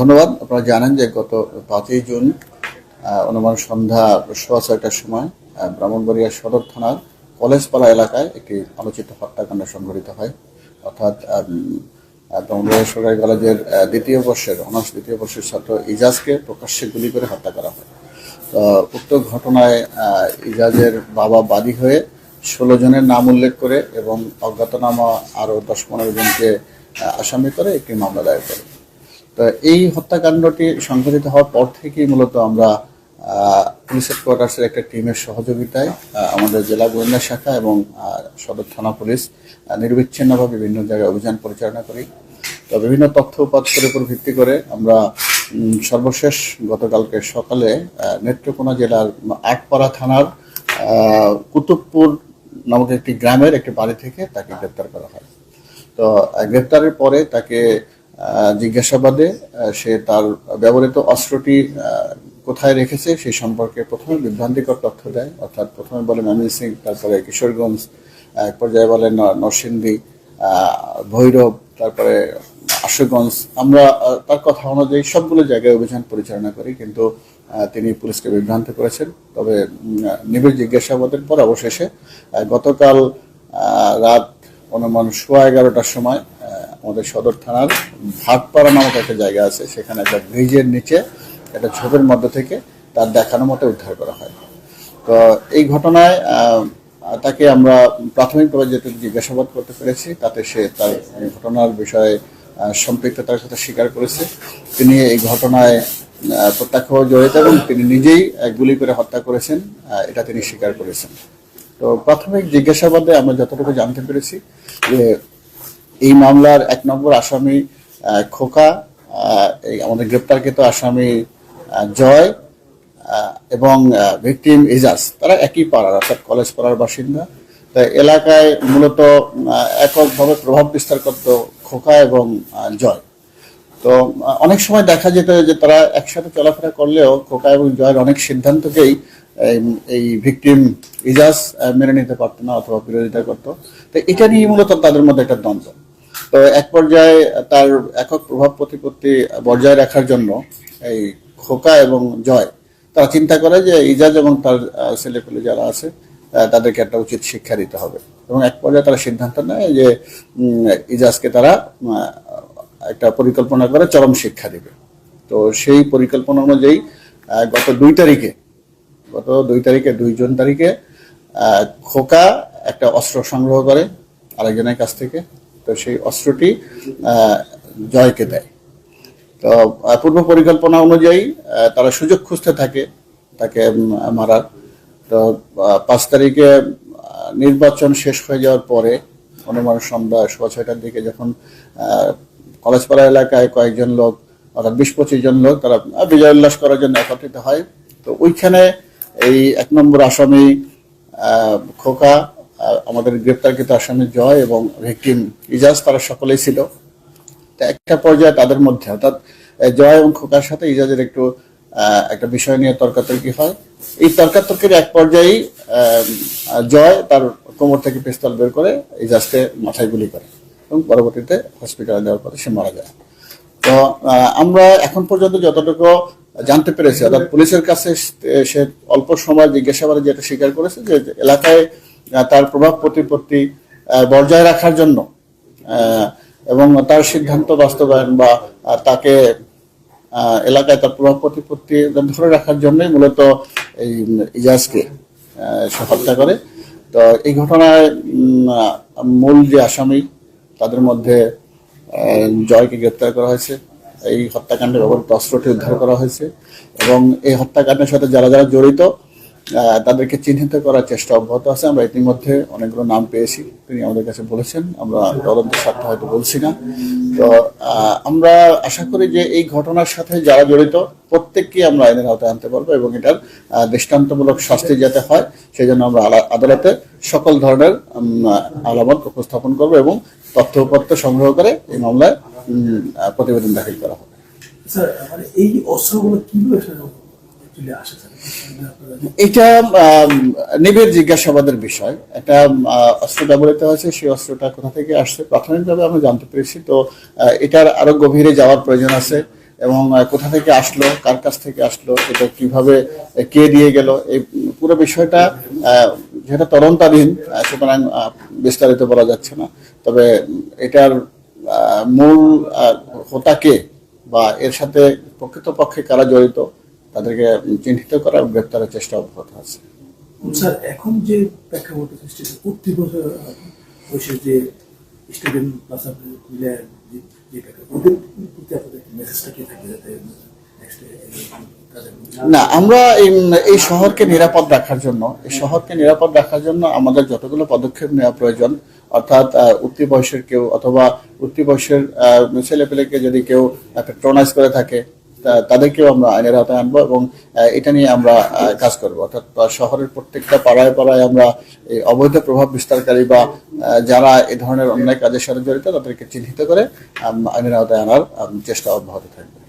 ধন্যবাদ। আপনারা জানেন যে গত পাঁচই জুন অনুমান সন্ধ্যা সোয়া ছয়টার সময় ব্রাহ্মণবাড়িয়া সদর থানার কলেজপাড়া এলাকায় একটি আলোচিত হত্যাকাণ্ড সংঘটিত হয়। অর্থাৎ ব্রাহ্মণবাড়িয়া সরকারি কলেজের দ্বিতীয় বর্ষের, অনার্স দ্বিতীয় বর্ষের ছাত্র ইজাজকে প্রকাশ্যে গুলি করে হত্যা করা হয়। তো, উক্ত ঘটনায় ইজাজের বাবা বাদী হয়ে ষোলো জনের নাম উল্লেখ করে এবং অজ্ঞাতনামা আরও দশ পনেরো জনকে আসামি করে একটি মামলা দায়ের করে। তো এই হত্যাকাণ্ডটি সংঘটিত হওয়ার পর থেকেই মূলত আমরা পুলিশ হেডকোয়ার্টার্সের একটা টিমের সহযোগিতায় আমাদের জেলা গোয়েন্দা শাখা এবং সদর থানা পুলিশ নিরবিচ্ছিন্নভাবে বিভিন্ন জায়গায় অভিযান পরিচালনা করি। তো বিভিন্ন তথ্য উপাত্তের উপর ভিত্তি করে আমরা সর্বশেষ গতকালকে সকালে নেত্রকোনা জেলার আটপাড়া থানার কুতুবপুর নামক একটি গ্রামের একটি বাড়ি থেকে তাকে গ্রেপ্তার করা হয়। তো গ্রেপ্তারের পরে তাকে জিজ্ঞাসাবাদে সে তার ব্যবহৃত অস্ত্রটি কোথায় রেখেছে সেই সম্পর্কে প্রথমে বিভ্রান্তিকর তথ্য দেয়। অর্থাৎ প্রথমে বলে ময়মনসিং তারপরে কিশোরগঞ্জ, এক পর্যায়ে বলে নরসিংদী ভৈরব, তারপরে আশুগঞ্জ। আমরা তার কথা অনুযায়ী সবগুলো জায়গায় অভিযান পরিচালনা করি, কিন্তু তিনি পুলিশকে বিভ্রান্ত করেছেন। তবে নিবিড় জিজ্ঞাসাবাদের পর অবশেষে গতকাল রাত অনুমান সোয়া এগারোটার সময় আমাদের সদর থানার ভাগপাড়া নামক একটা জায়গা আছে, সেখানে একটা ব্রিজের নিচে একটা ঝোপের মধ্য থেকে তার দেখানো মতো উদ্ধার করা হয়। তো এই ঘটনায় তাকে আমরা প্রাথমিকভাবে যেটুকু জিজ্ঞাসাবাদ করতে পেরেছি, তাতে সে তার ঘটনার বিষয়ে সম্পৃক্ততার কথা স্বীকার করেছে। তিনি এই ঘটনায় প্রত্যক্ষ জড়িত এবং তিনি নিজেই গুলি করে হত্যা করেছেন এটা তিনি স্বীকার করেছেন। তো প্রাথমিক জিজ্ঞাসাবাদে আমরা যতটুকু জানতে পেরেছি যে এই মামলার এক নম্বর আসামি খোকা আমাদের গ্রেপ্তারকৃত আসামি জয় এবং ভিকটিম ইজাজ তারা একই পাড়ার, অর্থাৎ কলেজ পাড়ার বাসিন্দা। তাই এলাকায় মূলত এককভাবে প্রভাব বিস্তার করত খোকা এবং জয়। তো অনেক সময় দেখা যেত যে তারা একসাথে চলাফেরা করলেও খোকা এবং জয়ের অনেক সিদ্ধান্তকেই এই- এই ভিকটিম ইজাজ মেনে নিতে পারতো না অথবা বিরোধিতা করতো। তো এটা নিয়ে মূলত তাদের মধ্যে একটা দ্বন্দ্ব। তো এক পর্যায়ে তার একক প্রভাব প্রতিপত্তি বজায় রাখার জন্য এই খোকা এবং জয়, তারা চিন্তা করে যে ইজাজ এবং তার ছেলেপেলে যারা আছে তাদেরকে একটা উচিত শিক্ষা দিতে হবে। এবং এক পর্যায়ে তারা সিদ্ধান্ত নেয় যে ইজাজকে তারা একটা পরিকল্পনা করে চরম শিক্ষা দিবে। তো সেই পরিকল্পনা অনুযায়ী গত দুই তারিখে, গত দুই তারিখে, দুই জুন তারিখে খোকা একটা অস্ত্র সংগ্রহ করে আরেকজনের কাছ থেকে তো সেই অস্ত্রটি জয়কে দেয়। তো পূর্ব পরিকল্পনা অনুযায়ী তারা সুযোগ খুঁজতে থাকে, তাকে মারার। তো পাঁচ তারিখে নির্বাচন শেষ হয়ে যাওয়ার পরে অনুমান সন্ধ্যা সোয়া ছয়টার দিকে যখন কলেজপাড়া এলাকায় কয়েকজন লোক, অর্থাৎ বিশ পঁচিশ জন লোক, তারা বিজয় উল্লাস করার জন্য একত্রিত হয়। তো ওইখানে এই এক নম্বর আসামি খোকা আমাদের গ্রেপ্তারকৃত আসামি জয় এবং ভিকটিম ইজাজ, তারা সকলেই ছিল। একটা পর্যায়ে তাদের মধ্যে, অর্থাৎ জয় এবং খোকার সাথে ইজাজের একটু একটা বিষয় নিয়ে তর্কাতর্কি হয়। এই তর্কাতর্কির এক পর্যায়েই জয় তার কোমর থেকে পিস্তল বের করে ইজাজকে মাথায় গুলি করে এবং পরবর্তীতে হসপিটালে দেওয়ার পরে সে মারা যায়। তো আমরা এখন পর্যন্ত যতটুকু জানতে পেরেছি, অর্থাৎ পুলিশের কাছে সে- অল্প সময় জিজ্ঞাসাবাদে যেটা স্বীকার করেছে যে এলাকায় তার প্রভাব প্রতিপত্তি বজায় রাখার জন্য এবং তার সিদ্ধান্ত বাস্তবায়ন বা তাকে এলাকায় তার প্রভাব প্রতিপত্তি ধরে রাখার জন্যই মূলত এই ইজাজকে সে হত্যা করে। তো এই ঘটনায় মূল যে আসামি, তাদের মধ্যে জয়কে গ্রেপ্তার করা হয়েছে। এই হত্যাকাণ্ডের ব্যবহৃত অস্ত্রটি উদ্ধার করা হয়েছে। এবং এই হত্যাকাণ্ডের সাথে যারা যারা জড়িত তাদেরকে চিহ্নিত করার চেষ্টা অব্যাহত আছে। আমরা ইতিমধ্যে অনেকগুলো নাম পেয়েছি। তিনি আমাদের কাছে বলেছেন, আমরা তদন্তের স্বার্থে হয়তো বলছি না। তো আমরা আশা করি যে এই ঘটনার সাথে যারা জড়িত, প্রত্যেককে আমরা আইনের আওতায় আনতে পারব এবং এটার দৃষ্টান্তমূলক শাস্তি যাতে হয় সেই জন্য আমরা আদালতে সকল ধরনের আলামত উপস্থাপন করব এবং তথ্য উপাত্ত সংগ্রহ করে এই মামলায় প্রতিবেদন দাখিল করা হবে। স্যার মানে এই অস্ত্রগুলো কীভাবে এটা নিবিড় জিজ্ঞাসাবাদের বিষয়। একটা অস্ত্র ব্যবহৃত হয়েছে, সেই অস্ত্রটা কোথা থেকে আসছে প্রাথমিকভাবে আমরা জানতে পেরেছি। তো এটার আরও গভীরে যাওয়ার প্রয়োজন আছে এবং কোথা থেকে আসলো, কার কাছ থেকে আসলো, এটা কীভাবে কে দিয়ে গেল, এই পুরো বিষয়টা যেটা তদন্তাধীন সুতরাং বিস্তারিত বলা যাচ্ছে না। তবে এটার মূল হোতা কে বা এর সাথে প্রকৃতপক্ষে কারা জড়িত তাদেরকে চিহ্নিত করা এবং গ্রেপ্তারের চেষ্টা অব্যাহত আছে। স্যার এখন যে প্রেক্ষাপট সৃষ্টি হয়েছে প্রতি বছর বসে যে স্টুডেন্ট প্লাস মিলে যে যে ওদের প্রতি আপনাদের মেসেজটা কি থাকবে যাতে না আমরা এই- শহরকে নিরাপদ রাখার জন্য এই শহরকে নিরাপদ রাখার জন্য আমাদের যতগুলো পদক্ষেপ নেওয়া প্রয়োজন অর্থাৎ উঠতি বয়সের কেউ অথবা উঠতি বয়সের ছেলে পেলেকে যদি কেউ পেট্রোনাইজ করে থাকে তাদেরকেও আমরা আইনের আওতায় আনব এবং এটা নিয়ে আমরা কাজ করব। অর্থাৎ শহরের প্রত্যেকটা পাড়ায় পাড়ায় আমরা এই অবৈধ প্রভাব বিস্তারকারী বা যারা এ ধরনের অন্যায় কাজের সাথে জড়িত তাদেরকে চিহ্নিত করে আইনের আওতায় আনার চেষ্টা অব্যাহত থাকবে।